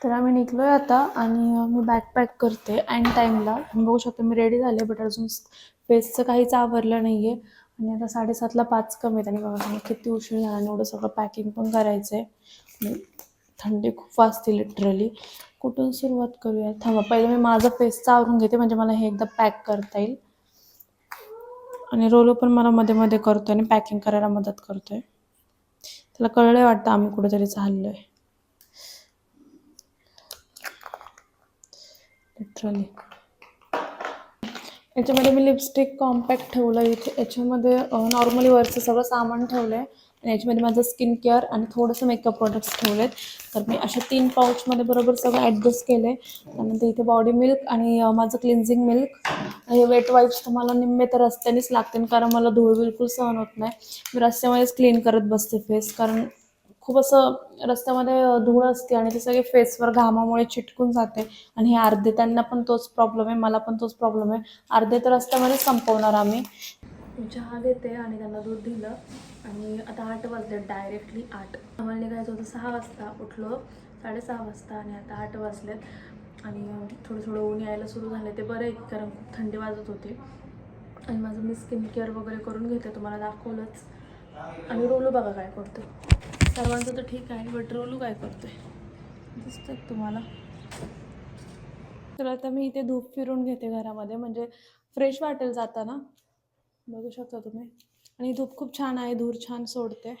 तर आम्ही निघलो आहे आता आणि मी बॅग पॅक करते अँड टाईमला बघू शकतो मी रेडी झाले बट अजून फेसचं काहीच आवरलं नाही आहे आणि आता साडेसातला पाच कमी आहेत आणि बघा किती उशीर झाला आणि एवढं सगळं पॅकिंग पण करायचं आहे थंडी खूप वाजते लिटरली कुठून सुरुवात करूया? थांबा पहिलं मी माझं फेसचं आवरून घेते म्हणजे मला हे एकदा पॅक करता येईल. आणि रोलो पण मला मध्ये मध्ये करतोय आणि पॅकिंग करायला मदत करतोय. त्याला कळलंय वाटतं आम्ही कुठेतरी चाललोय. लिटरली याच्यामध्ये मी लिपस्टिक कॉम्पॅक्ट ठेवलं. इथे याच्यामध्ये नॉर्मली वरचं सगळं सामान ठेवलं आहे आणि याच्यामध्ये माझं स्किन केअर आणि थोडंसं मेकअप प्रोडक्ट्स आहेत तर मी अशा तीन पाऊचमध्ये बरोबर सगळं ॲडजस्ट केलं आहे त्यानंतर इथे बॉडी मिल्क आणि माझं क्लिन्झिंग मिल्क हे वेट वाईप्स तर मला निम्मे तर रस्त्यानेच लागते कारण मला धूळ बिलकुल सहन होत नाही. मी रस्त्यामध्येच क्लीन करत बसते फेस कारण खूप असं रस्त्यामध्ये धूळ असते आणि ते सगळे फेसवर घामामुळे चिटकून जाते आणि हे अर्धे त्यांना पण तोच प्रॉब्लेम आहे मला पण तोच प्रॉब्लेम आहे. अर्धे तर रस्त्यामध्ये संपवणार आम्ही. चहा घेते आणि त्यांना दूध दिलं आणि आता आठ वाजले डायरेक्टली आठ. आम्हाला निघायचं होतं सहा वाजता. उठलो साडेसहा वाजता आणि आता आठ वाजलेत आणि थोडं थोडं ऊन यायला सुरू झाले ते बरं आहे कारण खूप थंडी वाजत होती. आणि माझं मी स्किन केअर वगैरे करून घेते तुम्हाला दाखवलंच. आणि रोलू बघा काय करतो सर्वांचं तर ठीक आहे बट रोलू काय करतोय? दिसतंय तुम्हाला. तर आता मी इथे धूप फिरून घेते घरामध्ये म्हणजे फ्रेश वाटेल जाताना. बघू शकता तुम्ही. आणि धूप खूप छान आहे धूर छान सोडते.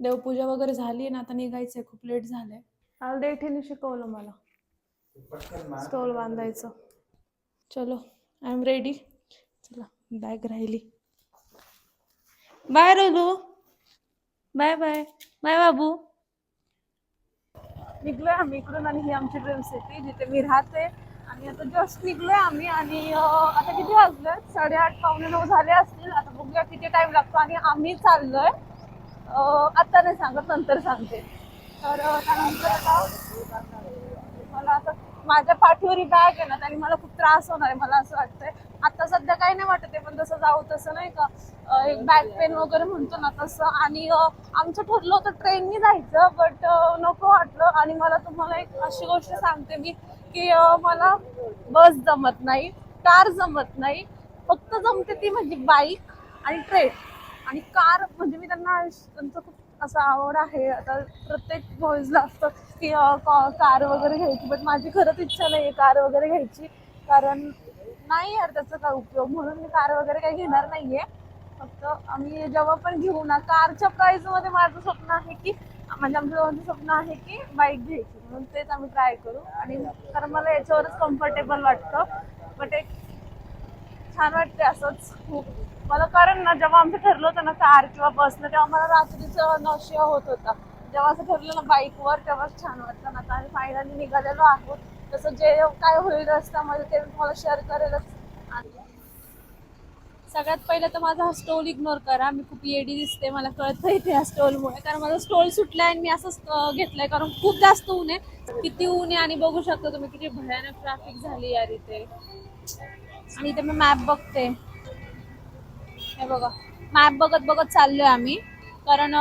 देवपूजा वगैरे झाली आहे ना आता निघायचं आहे खूप लेट झालंय. काल देठीने शिकवलं मला. स्टॉल बांधायचं. चलो आय एम रेडी चला बॅग राहिली. Bye Rolu bye bye. Bye बाबू. निघलोय आम्ही इकडून आणि ही आमची ड्रीम सिटी जिथे मी राहते. आणि आता जस्ट निघलोय आम्ही आणि अं, आता किती वाजले? साडेआठ पावणे नऊ झाले असतील. आता बघूया किती टाइम लागतो. आणि आम्ही चाललोय अं, आता नाही सांगत नंतर सांगते. तर अं, त्यानंतर आता मला आता माझ्या पाठीवर बॅग आहे ना त्याने मला खूप त्रास होणार आहे मला असं वाटतंय. आता सध्या काही नाही वाटत आहे पण तसं जाऊ तसं नाही का एक बॅक पेन वगैरे म्हणतो ना तसं. आणि आमचं ठरलं होतं ट्रेननी जायचं बट नको वाटलं. आणि मला तुम्हाला एक अशी गोष्ट सांगते मी की मला बस जमत नाही कार जमत नाही. फक्त जमते ती म्हणजे बाईक आणि ट्रेन आणि कार म्हणजे मी त्यांना त्यांचं खूप असं आवड आहे. आता प्रत्येक बॉईजला असतं की कार वगैरे घ्यायची बट माझी खरंच इच्छा नाही आहे कार वगैरे घ्यायची. कारण नाही यार त्याचा काय उपयोग. म्हणून मी कार वगैरे काही घेणार नाहीये. फक्त आम्ही जेव्हा पण घेऊ ना कारच्या प्राईजमध्ये माझं स्वप्न आहे की म्हणजे आमचं दोघांचं स्वप्न आहे की बाईक घ्यायची. म्हणून तेच आम्ही ट्राय करू. आणि कारण मला याच्यावरच कम्फर्टेबल वाटतं. बट एक छान वाटते असंच खूप. मला कारण ना जेव्हा आमचं ठरलं होतं ना कार किंवा बसनं तेव्हा मला रात्रीचं नशिया होत होता. जेव्हा असं ठरलं ना बाईकवर तेव्हाच छान वाटतं ना आता आम्ही फायनली निघालेलो आहोत. तसं जे काय होईल रस्त्यामध्ये ते तुम्हाला शेअर करेलच. सगळ्यात पहिलं तर माझा हा स्टोल इग्नोर करा. मी खूप येडी दिसते मला कळत नाही ते ह्या स्टोलमुळे कारण माझा स्टोल सुटलाय आणि मी असंच अं, घेतलंय. कारण खूप जास्त ऊन आहे. किती ऊन आहे आणि बघू शकता तुम्ही किती भयानक ट्रॅफिक झाली यार इथे. आणि इथे मी मॅप बघते. हे बघा. मॅप बघत बघत चाललोय आम्ही. कारण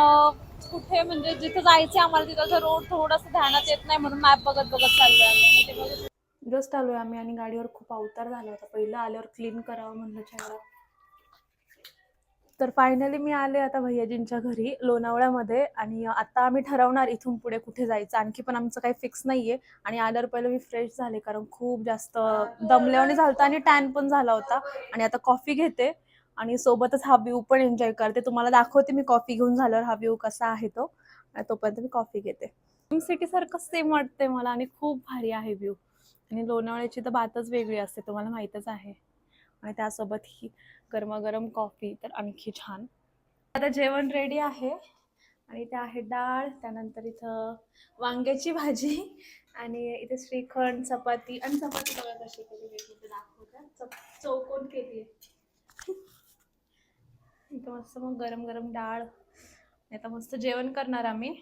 कुठे म्हणजे जिथं जायचं आम्हाला तिथं रोड थोडंसं ध्यानात येत नाही म्हणून मॅप बघत बघत चाललोय आम्ही. जस्ट आलोय आम्ही आणि गाडीवर खूप अवतार झाला होता. पहिलं आल्यावर क्लीन करावं म्हणलं चेहरा तर फायनली मी आले आता भैयाजींच्या घरी लोणावळ्यामध्ये. आणि आता आम्ही ठरवणार इथून पुढे कुठे जायचं. आणखी पण आमचं काही फिक्स नाहीये. आणि आल्यावर पहिलं मी फ्रेश झाले कारण खूप जास्त दमल्याने झालं होतं आणि टॅन पण झाला होता. आणि आता कॉफी घेते. आणि सोबतच हा व्ह्यू पण एन्जॉय करते. तुम्हाला दाखवते मी कॉफी घेऊन झाल्यावर हा व्ह्यू कसा आहे तो. आणि तोपर्यंत मी कॉफी घेते. सिटी सारखं सेम वाटते मला आणि खूप भारी आहे व्ह्यू आणि लोणावळ्याची तर बातच वेगळी असते तुम्हाला माहीतच आहे. आणि त्यासोबत ही गरमागरम कॉफी तर आणखी छान. आता जेवण रेडी आहे. आणि ते आहे डाळ त्यानंतर इथं वांग्याची भाजी आणि इथे श्रीखंड चपाती. आणि चपाती बघा कशी केली दाखवतात दाखवते. चौकोन केली. इथं मस्त मग गरम गरम डाळ आता मस्त जेवण करणार आम्ही.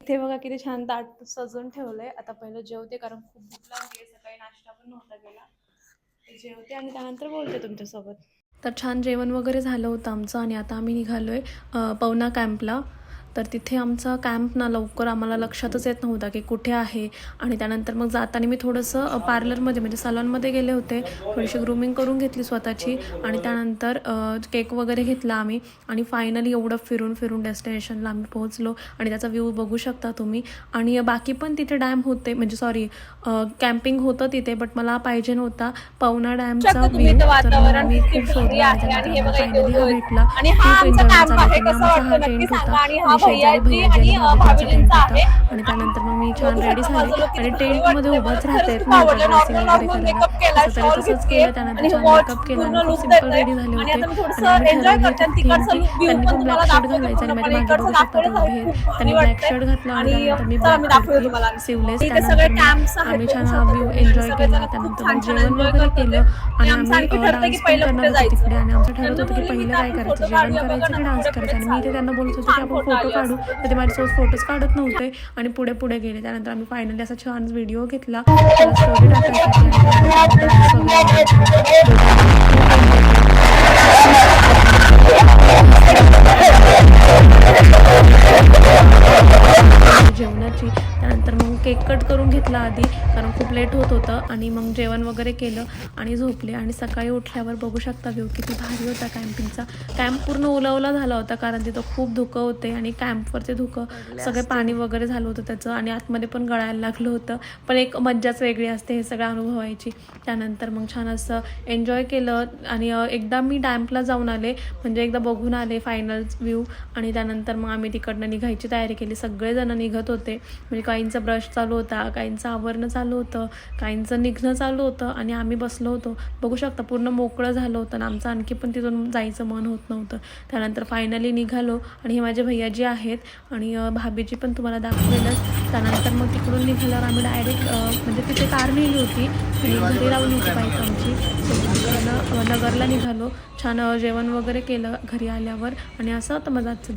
इथे बघा किती छान ताट सजून ठेवलंय. आता पहिलं जेवते कारण खूप भूक लागली आहे. सकाळी नाश्ता पण नव्हता गेला जेवते आणि त्यानंतर बोलते तुमच्यासोबत. तर छान जेवण वगैरे झालं होतं आमचं आणि आता आम्ही निघालो आहे पवना कॅम्पला तर तिथे आमचा कॅम्प ना लवकर आम्हाला लक्षातच येत नव्हता की कुठे आहे. आणि त्यानंतर मग जाताना मी थोडंसं पार्लरमध्ये म्हणजे सलॉनमध्ये गेले होते. थोडीशी ग्रूमिंग करून घेतली स्वतःची. आणि त्यानंतर केक वगैरे घेतला आम्ही. आणि फायनली एवढं फिरून फिरून डेस्टिनेशनला आम्ही पोहोचलो. आणि त्याचा व्ह्यू बघू शकता तुम्ही. आणि बाकी पण तिथे डॅम होते. म्हणजे सॉरी कॅम्पिंग होतं तिथे बट मला पाहिजे नव्हता. पवना डॅमचा व्ह्यू तर किती खूप शोधला आणि हे. भेटला. आणि हा खूप झाला. त्यांना. आमचा हा टेंट होता. शेजारी भैयाजी आणि, आणि त्यानंतर मग मी छान रेडी झाले. आणि टेंटमध्ये उभाच राहता येत नव्हतं ड्रेसिंग वगैरे करायला. तरी तसंच केलं त्यानंतर छान मेकअप केला आणि खूप सिंपल रेडी झाले होते. आणि ठरवली त्यांनी पण ब्लॅक शर्ट घालायचं आणि माझ्या मागे बघू शकता तुम्ही त्यांनी ब्लॅक शर्ट घातला आणि त्यानंतर मी ब्लॅक सिवलेस त्यानंतर आम्ही छान हा व्ह्यू एन्जॉय केला त्यानंतर जेवण वगैरे केलं आणि आम्ही डान्स पण करणार होतो तिकडे आणि आमचं ठरत होतं की पहिलं काय करायचं जेवण करायचं की डान्स करायचं आणि मी ते त्यांना बोलत होते की आपण फोटो काढू. तर ते माझ्यासोबत फोटोज काढत नव्हते आणि पुढे पुढे गेले. त्यानंतर आम्ही फायनली असा छान व्हिडिओ घेतला. स्टोरी टाकायची लेट होत होतं आणि मग जेवण वगैरे केलं आणि झोपले. आणि सकाळी उठल्यावर बघू शकता व्ह्यू किती भारी होता कॅम्पिंगचा कॅम्प पूर्ण ओला ओला झाला होता कारण तिथं खूप धुकं होते आणि कॅम्पवरचे धुकं सगळे पाणी वगैरे झालं होतं त्याचं आणि आतमध्ये पण गळायला लागलं होतं. पण एक मज्जाच वेगळी असते हे सगळं अनुभवायची. त्यानंतर मग छान असं एन्जॉय केलं आणि एकदा मी डॅम्पला जाऊन आले. म्हणजे एकदा बघून आले फायनल व्ह्यू आणि त्यानंतर मग आम्ही तिकडनं निघायची तयारी केली. सगळेजण निघत होते. म्हणजे काहींचा ब्रश चालू होता काहींचं आवरणं चालू होतं. काहींचं निघणं चालू होतं आणि आम्ही बसलो होतो. बघू शकता पूर्ण मोकळं झालं होतं आणि आमचं आणखी पण तिथून जायचं मन होत नव्हतं. त्यानंतर फायनली निघालो आणि हे माझे भैयाजी आहेत आणि भाभीजी पण तुम्हाला दाखवलेलंच त्यानंतर मग तिकडून निघाल्यावर आम्ही डायरेक्ट म्हणजे तिथे कार नेली होती. आणि घरी लावली होती बाईक आमची. नगरला निघालो. छान जेवण वगैरे केलं घरी आल्यावर आणि असं होतं माझं आजचं